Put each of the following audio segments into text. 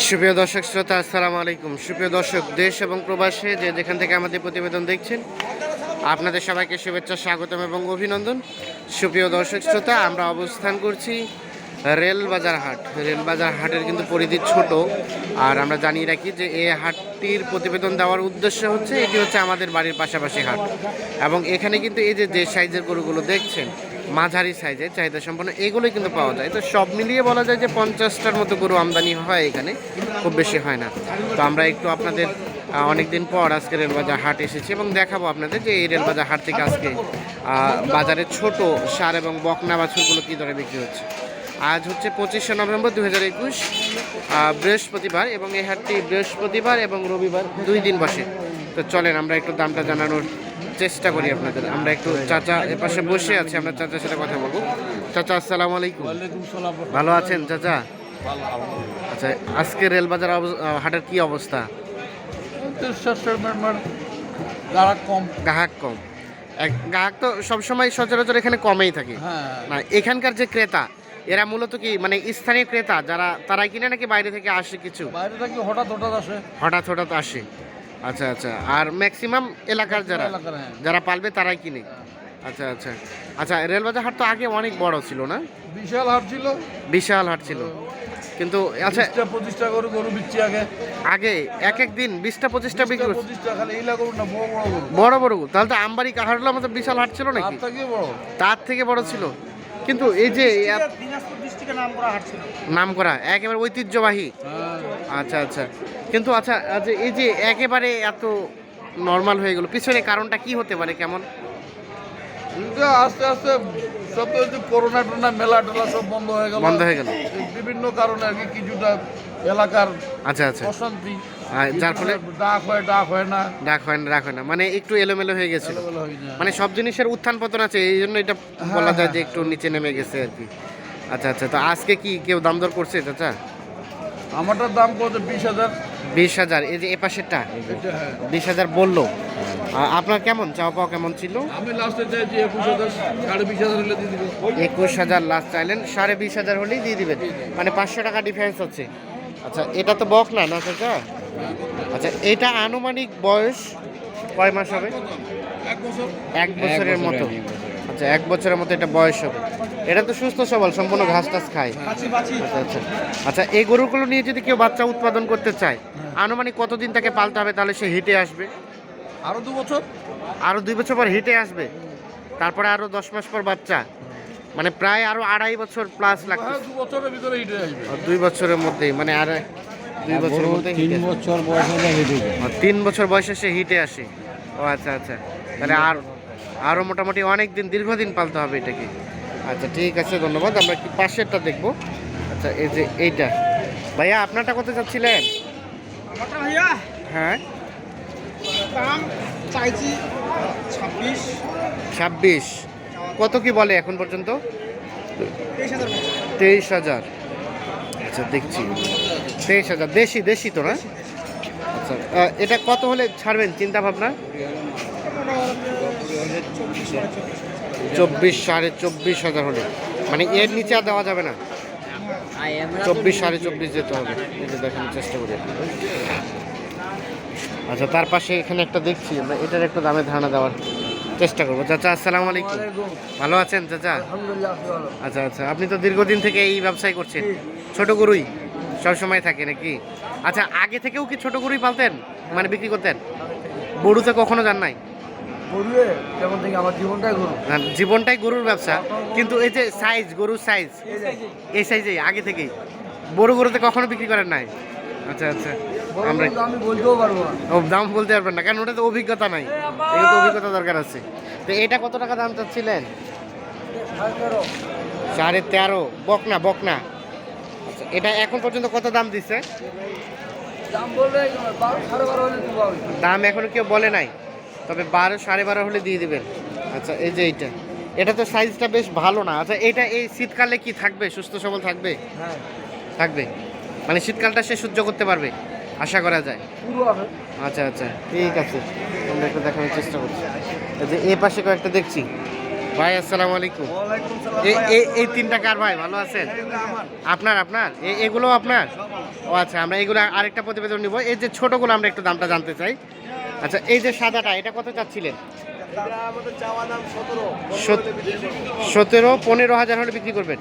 সুপ্রিয় দর্শক শ্রোতা, আসসালামু আলাইকুম। সুপ্রিয় দর্শক, দেশ এবং প্রবাসে যে যেখান থেকে আমাদের প্রতিবেদন দেখছেন, আপনাদের সবাইকে শুভেচ্ছা, স্বাগতম এবং অভিনন্দন। সুপ্রিয় দর্শক শ্রোতা, আমরা অবস্থান করছি রেলবাজার হাট। রেলবাজার হাটের কিন্তু পরিধি ছোট, আর আমরা জানিয়ে রাখি যে এই হাটটির প্রতিবেদন দেওয়ার উদ্দেশ্য হচ্ছে, এটি হচ্ছে আমাদের বাড়ির পাশাপাশি হাট। এবং এখানে কিন্তু এই যে যে সাইজের গরুগুলো দেখছেন মাঝারি সাইজের চাহিদা সম্পন্ন, এগুলোই কিন্তু পাওয়া যায়। তো সব মিলিয়ে বলা যায় যে পঞ্চাশটার মতো গরু আমদানি হয় এখানে, খুব বেশি হয় না। তো আমরা একটু আপনাদের অনেকদিন পর আজকে রেলবাজার হাট এসেছি এবং দেখাবো আপনাদের যে এই রেলবাজার হাট থেকে আজকে বাজারে ছোট সার এবং বকনা বাছুরগুলো কী দরে বিক্রি হচ্ছে। আজ হচ্ছে পঁচিশে নভেম্বর দু হাজার একুশ বৃহস্পতিবার এবং এই হাটটি বৃহস্পতিবার এবং রবিবার দুই দিন বসে। তো চলেন আমরা একটু দামটা জানানোর চেষ্টা করি আপনাদের। আমরা একটু চাচা এপাশে বসে আছি আমরা চাচার সাথে কথা বলব। চাচা আসসালামু আলাইকুম। ভালো আছেন চাচা? আচ্ছা আজকে রেলবাজার হাটের কি অবস্থা? যারা কম। গ্রাহক কম। এক গ্রাহক তো সবসময় সচরাচর এখানে কমেই থাকে। হ্যাঁ। না এখানকার যে ক্রেতা এরা মূলত কি মানে স্থানীয় ক্রেতা যারা তারাই কিনে নাকি বাইরে থেকে আসে কিছু? বাইরে থেকে হঠাৎ হঠাৎ আসে। হঠাৎ হঠাৎ আসে। আচ্ছা আচ্ছা। আর ম্যাক্সিমাম এলাকার যারা হ্যাঁ। যারা পালবে তারাই কিনে। আচ্ছা আচ্ছা। আচ্ছা রেলবাজার হাট তো আগে অনেক বড় ছিল না? বিশাল হাট ছিল। বিশাল হাট ছিল। কিন্তু আচ্ছা পঁচিশটা গরু গরু বিচ্ছি আগে। আগে এক এক দিন বিশটা পঁচিশটা বিক্রি বড় বড় গরু। তাহলে তো আমবাড়ি কাহারগুলোর মতো বিশাল হাট ছিল নাকি? তার থেকে বড়। ছিল। কিন্তু এই যে এত- নাম করা একেবারে ঐতিহ্যবাহী। হ্যাঁ। আচ্ছা আচ্ছা। কিন্তু আচ্ছা আচ্ছা, এই যে একেবারে এত নর্মাল হয়ে গেল পিছনে কারণটা কি হতে পারে কেমন? আস্তে আস্তে সব তো করোনা টোনা মেলা টেলা সব বন্ধ হয়ে গেল। বন্ধ হয়ে গেল। বিভিন্ন কারণে আর কি কিছুটা এলাকার আচ্ছা আচ্ছা। অশান্তি। যার ফলে ডাক হয় ডাক হয় না। ডাক হয় না ডাক হয় না। মানে একটু এলোমেলো হয়ে গেছিল। হয় না। মানে সব জিনিসের উত্থান পতন আছে এই জন্য এটা বলা যায় যে একটু নিচে নেমে গেছে আর কি। আচ্ছা আচ্ছা তো আজকে কি কেউ দাম দর করছে চাচা? আমারটার দাম কত বিশ হাজার। বিশ হাজার এই যে এ পাশেরটা? হ্যাঁ। বিশ হাজার বলল। আর আপনার কেমন? চাওয়া পাওয়া কেমন ছিল? আমি লাস্টে চাইছি একুশ হাজার সাড়ে বিশ হাজার হলে দিয়ে দিব। একুশ হাজার লাস্ট চাইলেন সাড়ে বিশ হাজার হলেই দিয়ে দিবেন। মানে পাঁচশো টাকা ডিফারেন্স হচ্ছে। আচ্ছা এটা তো বক না না চাচা? আচ্ছা এটা আনুমানিক বয়স কয় মাস হবে? এক বছর। এক বছরের মতো। আচ্ছা এক বছরের মতো এটা বয়স হবে। এটা তো সুস্থ সবল সম্পূর্ণ ঘাস টাস খায়। আচ্ছা আচ্ছা। আচ্ছা এই গরুগুলো নিয়ে যদি কেউ বাচ্চা উৎপাদন করতে চায় আনুমানিক কতদিন তাকে পালতে হবে? তাহলে সে হিটে আসবে। আরও দু বছর? আরও দুই বছর পর হিটে আসবে। তারপরে আরও দশ মাস পর বাচ্চা। মানে প্রায় আরও আড়াই বছর প্লাস লাগবে হ্যাঁ দু বছরের ভিতরে হিটে আসবে। দুই বছরের মধ্যেই মানে আর দুই বছরের মধ্যে তিন বছর বয়স তিন বছর বয়সে সে হিটে আসে। ও আচ্ছা আচ্ছা। তাহলে আর আরও মোটামুটি অনেক দিন দীর্ঘদিন পালতে হবে এটাকে। আচ্ছা ঠিক আছে ধন্যবাদ। আমরা কি পাশেরটা দেখব? আচ্ছা এই যে এইটা। ভাইয়া আপনারটা কত চাচ্ছিলেন? ভাইয়া। হ্যাঁ? দাম চাইছি ছাব্বিশ। ছাব্বিশ। কত কি বলে এখন পর্যন্ত? তেইশ হাজার বলছে। তেইশ হাজার। আচ্ছা দেখছি। তেইশ হাজার। দেশি দেশি তো না? আচ্ছা এটা কত হলে ছাড়বেন চিন্তা ভাবনা? চব্বিশ সাড়ে চব্বিশ হাজার হলে। মানে এর নিচে আর দেওয়া যাবে না। চব্বিশ সাড়ে চব্বিশ যেতে হবে। এটা দেখানোর চেষ্টা করি। আচ্ছা তার পাশে এখানে একটা দেখছি আমরা এটার একটা দামে ধারণা দেওয়ার চেষ্টা করব। চাচা আসসালামু আলাইকুম। ভালো আছেন চাচা? আচ্ছা আচ্ছা আপনি তো দীর্ঘদিন থেকে এই ব্যবসায় করছেন। ছোট গরুই সবসময় থাকে নাকি? আচ্ছা আগে থেকেও কি ছোট গরুই পালতেন? মানে বিক্রি করতেন? গরুতে কখনো যান নাই? গরুয়ে যেমন থেকে আমার জীবনটাই গরু জীবনটাই গরুর ব্যবসা। কিন্তু এই যে সাইজ গরুর সাইজ এই সাইজেই আগে থেকেই। বড় গরুতে কখনো বিক্রি করেন নাই? আচ্ছা আচ্ছা। আমরা আমি বলতেও পারব ও দাম বলতে পারবেন না কারণ ওটা তো অভিজ্ঞতা নাই। এগুলো তো অভিজ্ঞতা দরকার আছে। তো এটা কত টাকা দাম চাচ্ছিলেন? সাড়ে তেরো। বকনা বকনা। আচ্ছা এটা এখন পর্যন্ত কত দাম দিছে। দাম এখনও কেউ বলে নাই? তবে বারো সাড়ে বারো হলে দিয়ে দেবেন। আচ্ছা এই যে এইটা। এটা তো সাইজটা বেশ ভালো না। আচ্ছা এটা এই শীতকালে কি থাকবে? সুস্থ সবল থাকবে? হ্যাঁ। থাকবে। মানে শীতকালটা সে সহ্য করতে পারবে আশা করা যায়। পুরো আচ্ছা আচ্ছা ঠিক আছে। আমরা একটু দেখানোর চেষ্টা করছি। যে এ পাশে কয়েকটা দেখছি। ভাই আসসালামু আলাইকুম। এই এই এই তিনটা কার ভাই? ভালো আছেন? আপনার আপনার? এগুলো আপনার? ও আচ্ছা আমরা এগুলো আরেকটা প্রতিবেদন নিব। এই যে ছোটগুলো আমরা একটু দামটা জানতে চাই। আচ্ছা এই যে সাদাটা এটা কত চাচ্ছিলেন? সতেরো পনেরো হাজার হলে বিক্রি করবেন?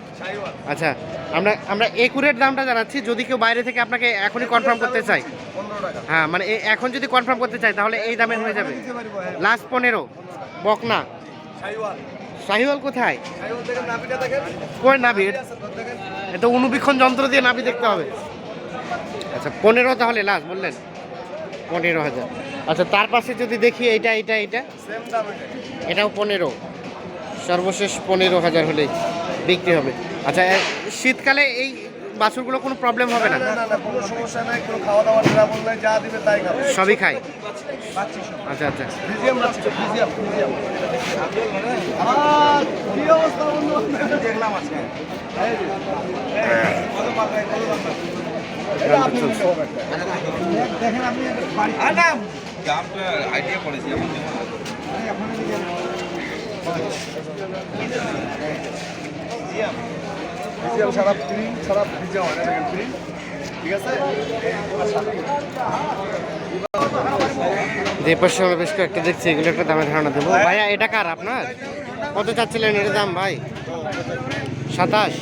আচ্ছা আমরা আমরা একুরেট দামটা জানাচ্ছি যদি কেউ বাইরে থেকে আপনাকে এখনই কনফার্ম করতে চাই হ্যাঁ মানে এখন যদি কনফার্ম করতে চাই তাহলে এই দামে হয়ে যাবে। লাস্ট পনেরো বকনা। শাহিওয়াল কোথায়? কই নাভি? এটা অনুবীক্ষণ যন্ত্র দিয়ে নাভি দেখতে হবে। আচ্ছা পনেরো তাহলে লাস্ট বললেন? পনেরো হাজার। আচ্ছা তার পাশে যদি দেখি এইটা এইটা এইটা? এটাও পনেরো। সর্বশেষ পনেরো হাজার হলেই বিক্রি হবে। আচ্ছা শীতকালে এই বাছুরগুলো কোনো প্রবলেম হবে না? সমস্যা নাই কোনো খাওয়া দাওয়া না যা দিবে তাই খাবে। সবই খায়? আচ্ছা আচ্ছা। দেখলাম। বেশ কয়েকটা দেখছি, এগুলো একটা দামে ধারণা দেবো। ভাইয়া, এটা কার আপনার? কত চাচ্ছিলেন এর দাম, ভাই? সাতাশ?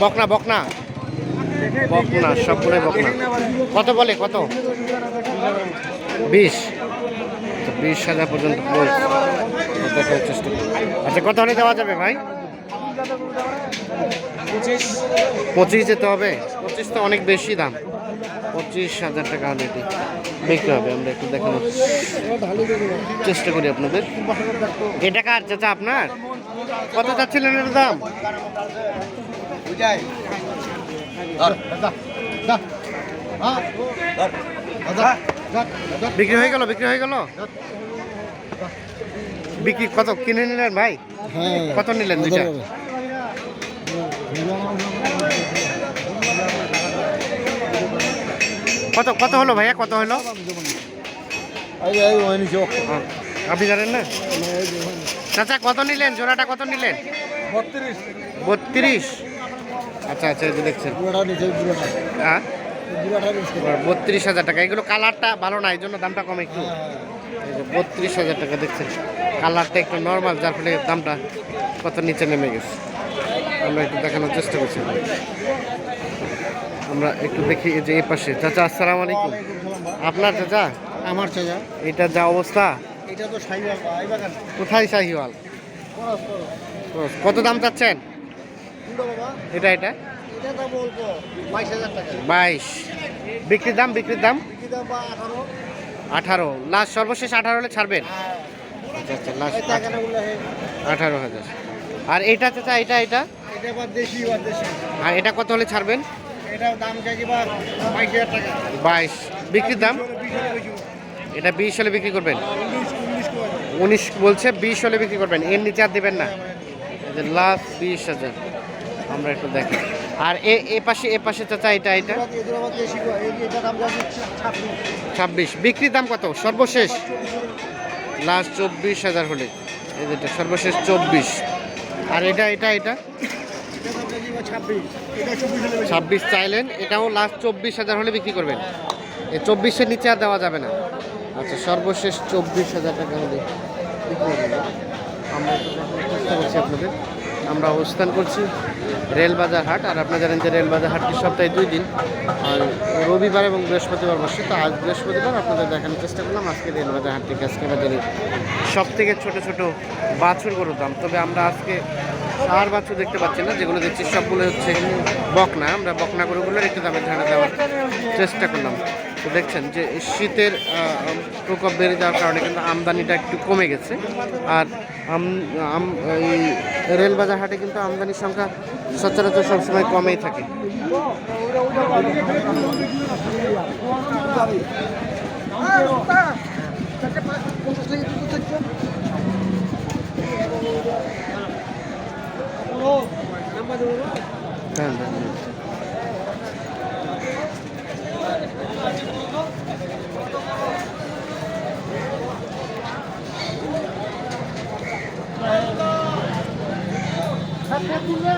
বকনা বকনা। বকনা সবগুলোই বকনা। কত বলে কত? বিশ। বিশ হাজার পর্যন্ত। দেখার চেষ্টা করি। আচ্ছা কত হলে দেওয়া যাবে ভাই? পঁচিশ। যেতে হবে। পঁচিশ তো অনেক বেশি দাম। পঁচিশ হাজার টাকা হলে এটি বিক্রি হবে। আমরা একটু দেখানোর চেষ্টা করি আপনাদের। এটা কার চাচা আপনার? কত চাচ্ছিলেন এর দাম? বিক্রি হয়ে গেল বিক্রি হয়ে গেল? বিক্রি কত? কিনে নিলেন ভাই? কত নিলেন দুইটা? কত কত হলো ভাইয়া? কত হলো? হ্যাঁ, আপনি জানেন না? চাচা কত নিলেন? জোড়াটা কত নিলেন? বত্রিশ। বত্রিশ। আচ্ছা আচ্ছা এই যে দেখছেন। হ্যাঁ? বত্রিশ হাজার টাকা। এগুলো কালারটা ভালো না এই জন্য দামটা কম একটু। বত্রিশ হাজার টাকা দেখছেন? কালারটা একটু নর্মাল যার ফলে দামটা কত নিচে নেমে গেছে। আমরা একটু দেখানোর চেষ্টা করছি। আমরা একটু দেখি এই যে এই পাশে। চাচা আসসালামু আলাইকুম। আপনার চাচা? আমার চাচা। এটা যা অবস্থা? এটা তো কোথায় শাহিওয়াল কত দাম চাচ্ছেন? এটা এটা? বাইশ বিক্রির দাম বিক্রির দাম? আঠারো। লাস্ট সর্বশেষ আঠারো হলে ছাড়বেন? আচ্ছা আচ্ছা লাস্ট হয়। আঠারো হাজার। আর এটা চাচা এটা এটা? আর এটা কত হলে ছাড়বেন? দাম বাইশ বিক্রির দাম? এটা বিশ হলে বিক্রি করবেন? উনিশ বলছে বিশ হলে বিক্রি করবেন। এর নিচে আর দেবেন না? লাস্ট বিশ হাজার। আমরা একটু দেখি। আর এ এ পাশে এ পাশে চাচা এটা এটা? ছাব্বিশ। বিক্রির দাম কত? সর্বশেষ? লাস্ট চব্বিশ হাজার হলে। এই যেটা সর্বশেষ চব্বিশ। আর এটা এটা এটা? ছাব্বিশ চাইলেন, এটাও লাস্ট চব্বিশ হাজার হলে বিক্রি করবেন। এই চব্বিশের নিচে আর দেওয়া যাবে না। আচ্ছা সর্বশেষ চব্বিশ হাজার টাকা হলে আমরা চেষ্টা করছি আপনাদের। আমরা অবস্থান করছি রেলবাজার হাট, আর আপনারা জানেন যে রেলবাজার হাটটি সপ্তাহে দুই দিন? আর রবিবার এবং বৃহস্পতিবার বসে। তো আজ বৃহস্পতিবার আপনাদের দেখানোর চেষ্টা করলাম আজকে রেলবাজার হাট থেকে আজকে বাজারে সব থেকে ছোটো ছোটো বাছুর গরুর দাম। তবে আমরা আজকে সার বাছুর দেখতে পাচ্ছি না, যেগুলো দেখছি সবগুলো হচ্ছে বকনা। আমরা বকনা গরুগুলোর একটু দামের ধারণা দেওয়ার চেষ্টা করলাম। দেখছেন যে শীতের প্রকোপ বেড়ে যাওয়ার কারণে কিন্তু আমদানিটা একটু কমে গেছে। আর আম এই রেলবাজার হাটে কিন্তু আমদানির সংখ্যা সচরাচর সবসময় কমেই থাকে। হ্যাঁ। না